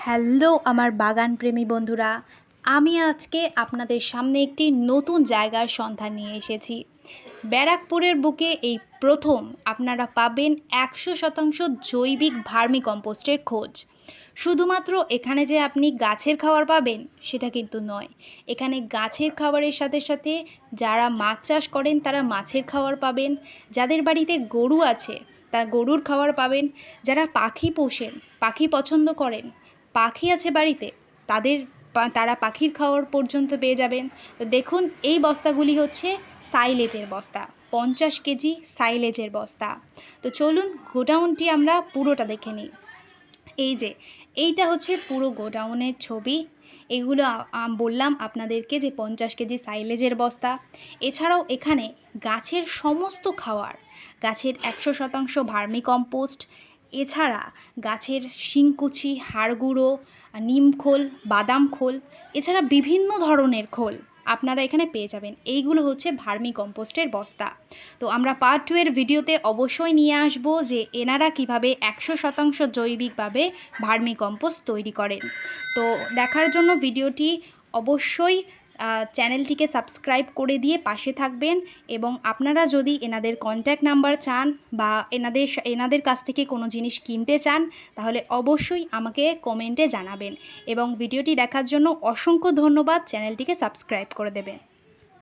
Hello আমার বাগান প্রেমী বন্ধুরা। আমি আজকে আপনাদের সামনে একটি নতুন জায়গার সন্ধান নিয়ে এসেছি। ব্যারাকপুরের বুকে এই প্রথম আপনারা পাবেন একশো শতাংশ জৈবিক ভার্মি কম্পোস্টের খোঁজ। শুধুমাত্র এখানে যে আপনি গাছের খাবার পাবেন, সেটা কিন্তু নয়। এখানে গাছের খাবারের সাথে সাথে যারা মাছ চাষ করেন, তারা মাছের খাবার পাবেন। যাদের বাড়িতে গরু আছে তা গরুর খাবার পাবেন। যারা পাখি পোষেন, পাখি পছন্দ করেন পাখি আছে বাড়িতে, তাদের তারা পাখির খাওয়ার পর্যন্ত পেয়ে যাবেন। তো দেখুন, এই বস্তাগুলি হচ্ছে সাইলেজের বস্তা, পঞ্চাশ কেজি সাইলেজের বস্তা। তো চলুন, গোডাউনটি আমরা পুরোটা দেখে নিই। এই যে, এইটা হচ্ছে পুরো গোডাউনের ছবি। এগুলো বললাম আপনাদেরকে যে পঞ্চাশ কেজি সাইলেজের বস্তা। এছাড়াও এখানে গাছের সমস্ত খাওয়ার, গাছের একশো শতাংশ ভার্মি কম্পোস্ট এছাড়া গাছের শিংকুচি, হাড়গুঁড়ো নিম খোল বাদাম খোল, এছাড়া বিভিন্ন ধরনের খোল আপনারা এখানে পেয়ে যাবেন। এইগুলো হচ্ছে ভার্মি কম্পোস্টের বস্তা। তো আমরা পার্ট টু এর ভিডিওতে অবশ্যই নিয়ে আসব যে এনারা কীভাবে একশো শতাংশ জৈবিকভাবে ভার্মি কম্পোস্ট তৈরি করেন। তো দেখার জন্য ভিডিওটি অবশ্যই চ্যানেলটিকে সাবস্ক্রাইব করে দিয়ে পাশে থাকবেন এবং আপনারা যদি এনাদের কন্ট্যাক্ট নাম্বার চান বা এনাদের এনাদের কাছ থেকে কোনো জিনিস কিনতে চান, তাহলে অবশ্যই আমাকে কমেন্টে জানাবেন এবং ভিডিওটি দেখার জন্য অসংখ্য ধন্যবাদ। চ্যানেলটিকে সাবস্ক্রাইব করে দেবেন।